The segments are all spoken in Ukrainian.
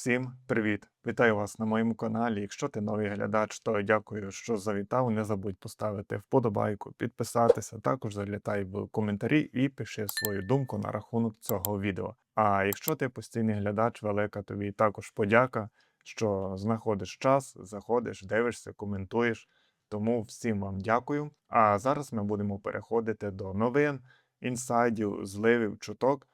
Всім привіт! Вітаю вас на моєму каналі. Якщо ти новий глядач, то дякую, що завітав. Не забудь поставити вподобайку, підписатися. Також залітай в коментарі і пиши свою думку на рахунок цього відео. А якщо ти постійний глядач, велика тобі також подяка, що знаходиш час, заходиш, дивишся, коментуєш. Тому всім вам дякую. А зараз ми будемо переходити до новин, інсайдів, зливів, чуток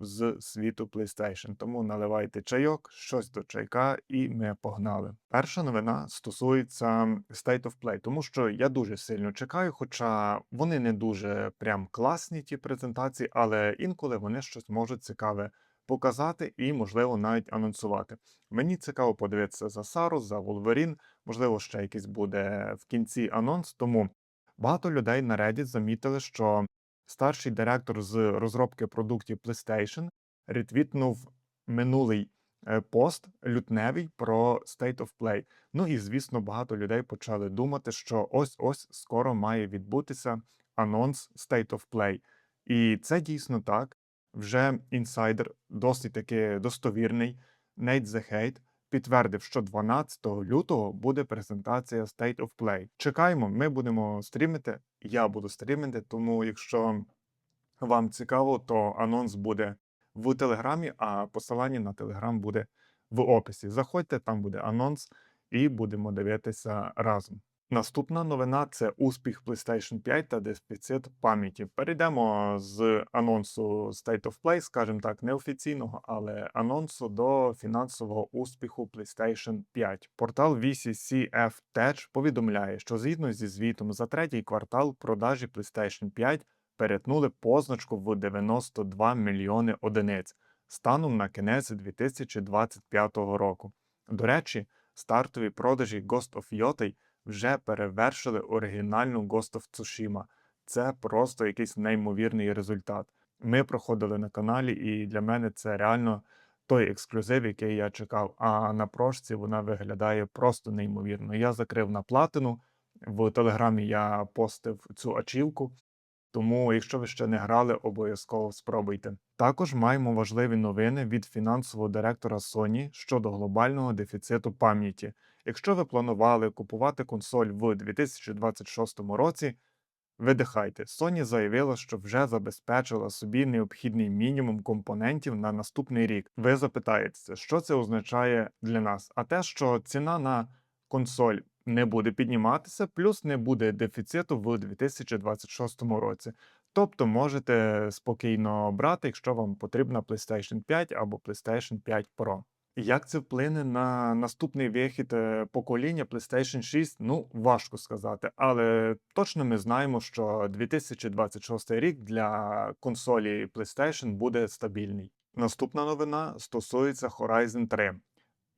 з світу PlayStation. Тому наливайте чайок, щось до чайка, і ми погнали. Перша новина стосується State of Play, тому що я дуже сильно чекаю, хоча вони не дуже прям класні, ті презентації, але інколи вони щось можуть цікаве. Показати і, можливо, навіть анонсувати. Мені цікаво подивитися за Сару, за Wolverine, можливо, ще якийсь буде в кінці анонс. Тому багато людей на Reddit замітили, що Старший директор з розробки продуктів PlayStation ретвітнув минулий е, пост лютневий про State of Play. Ну і звісно, багато людей почали думати, що ось-ось скоро має відбутися анонс State of Play. І це дійсно так. Вже інсайдер, досить таки достовірний, Nate The Hate, підтвердив, що 12 лютого буде презентація State of Play. Чекаємо, ми будемо стрімити. Я буду стрімити, тому якщо вам цікаво, то анонс буде в Телеграмі, а посилання на Телеграм буде в описі. Заходьте, там буде анонс, і будемо дивитися разом. Наступна новина це успіх PlayStation 5 та дефіцит пам'яті. Перейдемо з анонсу State of Play, скажімо так, неофіційного, але анонсу до фінансового успіху PlayStation 5. Портал VCCF Tech повідомляє, що згідно зі звітом за третій квартал продажі PlayStation 5 перетнули позначку в 92 мільйони одиниць станом на кінець 2025 року. До речі, стартові продажі Ghost of Yotei вже перевершили оригінальну Ghost of Tsushima. Це просто якийсь неймовірний результат. Ми проходили на каналі, і для мене це реально той ексклюзив, який я чекав. А на прошці вона виглядає просто неймовірно. Я закрив на платину. В телеграмі я постив цю ачівку. Тому, якщо ви ще не грали, обов'язково спробуйте. Також маємо важливі новини від фінансового директора Sony щодо глобального дефіциту пам'яті. Якщо ви планували купувати консоль в 2026 році, видихайте. Sony заявила, що вже забезпечила собі необхідний мінімум компонентів на наступний рік. Ви запитаєтеся, що це означає для нас? А те, що ціна на консоль не буде підніматися, плюс не буде дефіциту в 2026 році. Тобто можете спокійно брати, якщо вам потрібна PlayStation 5 або PlayStation 5 Pro. Як це вплине на наступний вихід е, покоління PlayStation 6? Ну, важко сказати, але точно ми знаємо, що 2026 рік для консолі PlayStation буде стабільний. Наступна новина стосується Horizon 3.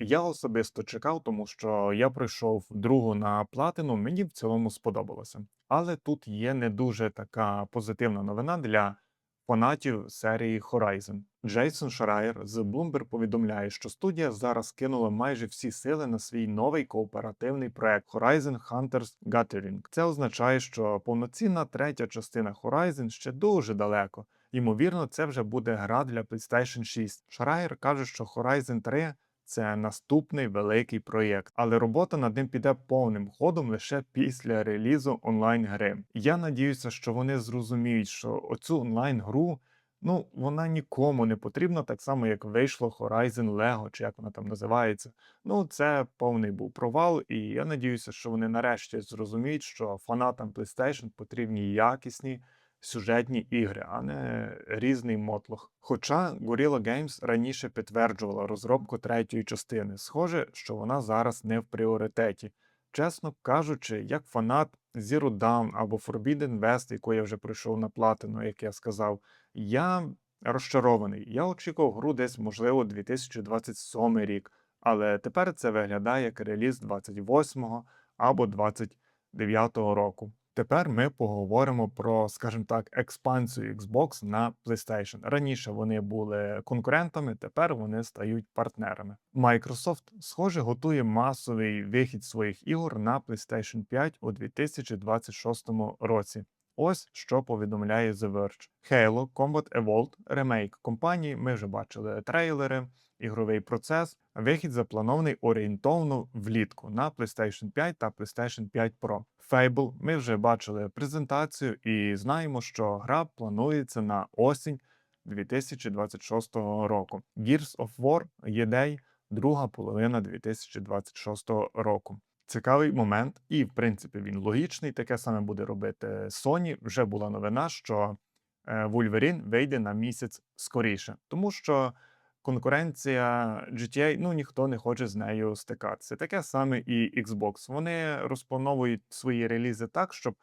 Я особисто чекав, тому що я пройшов другу на платину, мені в цілому сподобалося. Але тут є не дуже така позитивна новина для фанатів серії Horizon. Джейсон Шрайер з Bloomberg повідомляє, що студія зараз кинула майже всі сили на свій новий кооперативний проект Horizon Hunters Gathering. Це означає, що повноцінна третя частина Horizon ще дуже далеко. Ймовірно, це вже буде гра для PlayStation 6. Шрайер каже, що Horizon 3 це наступний великий проєкт, але робота над ним піде повним ходом лише після релізу онлайн-гри. Я надіюся, що вони зрозуміють, що оцю онлайн-гру. Ну, вона нікому не потрібна, так само, як вийшло Horizon Lego, чи як вона там називається. Ну, це повний був провал, і я надіюся, що вони нарешті зрозуміють, що фанатам PlayStation потрібні якісні сюжетні ігри, а не різний мотлох. Хоча Gorilla Games раніше підтверджувала розробку третьої частини, схоже, що вона зараз не в пріоритеті. Чесно кажучи, як фанат Zero Dawn або Forbidden West, яку я вже пройшов на платину, як я сказав, я розчарований. Я очікував гру десь, можливо, 2027 рік, але тепер це виглядає як реліз 28 або 29 року. Тепер ми поговоримо про, скажімо так, експансію Xbox на PlayStation. Раніше вони були конкурентами, тепер вони стають партнерами. Microsoft, схоже, готує масовий вихід своїх ігор на PlayStation 5 у 2026 році. Ось що повідомляє The Verge. Halo Combat Evolved ремейк компанії. Ми вже бачили трейлери, ігровий процес. Вихід запланований орієнтовно влітку на PlayStation 5 та PlayStation 5 Pro. Fable ми вже бачили презентацію і знаємо, що гра планується на осінь 2026 року. Gears of War Єдей друга половина 2026 року. Цікавий момент, і в принципі він логічний. Таке саме буде робити Sony. Вже була новина, що Wolverine вийде на місяць скоріше, тому що конкуренція GTA, ну ніхто не хоче з нею стикатися. Таке саме і Xbox. Вони розплановують свої релізи так, щоб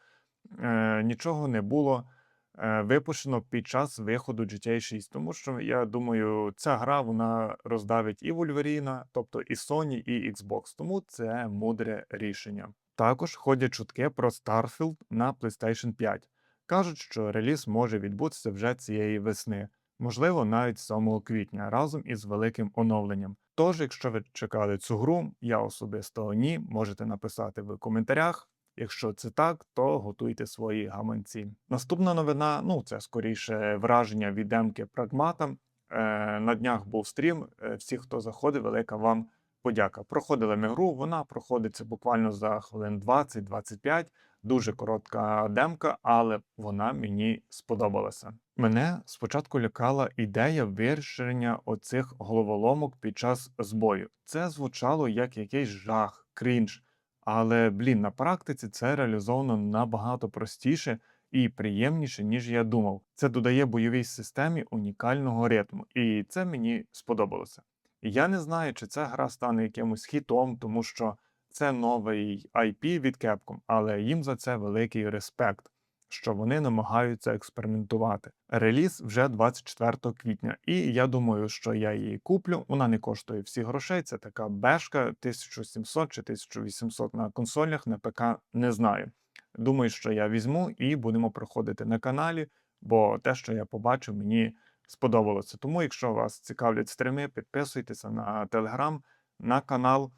е, нічого не було е, випущено під час виходу GTA 6. Тому що я думаю, ця гра вона роздавить і Wolverine, тобто і Sony, і Xbox. Тому це мудре рішення. Також ходять чутки про Starfield на PlayStation 5. Кажуть, що реліз може відбутися вже цієї весни, можливо, навіть 7 квітня, разом із великим оновленням. Тож, якщо ви чекали цю гру, я особисто ні, можете написати в коментарях. Якщо це так, то готуйте свої гаманці. Наступна новина ну це скоріше враження від демки Прагмата. Е, на днях був стрім. Е, всі, хто заходив, велика вам подяка. Проходили ми гру, вона проходиться буквально за хвилин 20-25. Дуже коротка демка, але вона мені сподобалася. Мене спочатку лякала ідея вирішення оцих головоломок під час збою. Це звучало як якийсь жах, крінж. Але блін, на практиці це реалізовано набагато простіше і приємніше, ніж я думав. Це додає бойовій системі унікального ритму, і це мені сподобалося. Я не знаю, чи ця гра стане якимось хітом, тому що це новий IP від Capcom, але їм за це великий респект, що вони намагаються експериментувати. Реліз вже 24 квітня, і я думаю, що я її куплю. Вона не коштує всі грошей. Це така бешка 1700 чи 1800 на консолях, на ПК не знаю. Думаю, що я візьму і будемо проходити на каналі, бо те, що я побачив, мені сподобалося. Тому, якщо вас цікавлять стріми, підписуйтеся на телеграм, на канал,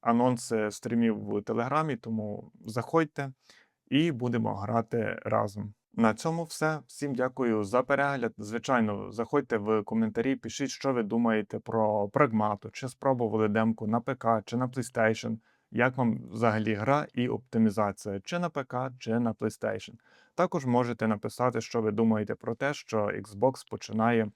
анонси стрімів в телеграмі, тому заходьте і будемо грати разом. На цьому все. Всім дякую за перегляд. Звичайно, заходьте в коментарі, пишіть, що ви думаєте про прагмату, чи спробували демку на ПК, чи на PlayStation. Як вам взагалі гра і оптимізація, чи на ПК, чи на PlayStation. Також можете написати, що ви думаєте про те, що Xbox починає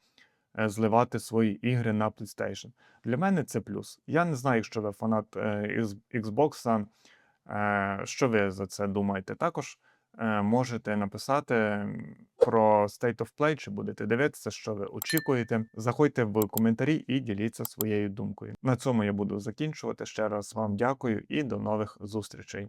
е, зливати свої ігри на PlayStation. Для мене це плюс. Я не знаю, якщо ви фанат е, Xbox, що ви за це думаєте. Також е, можете написати про State of Play, чи будете дивитися, що ви очікуєте. Заходьте в коментарі і діліться своєю думкою. На цьому я буду закінчувати. Ще раз вам дякую і до нових зустрічей.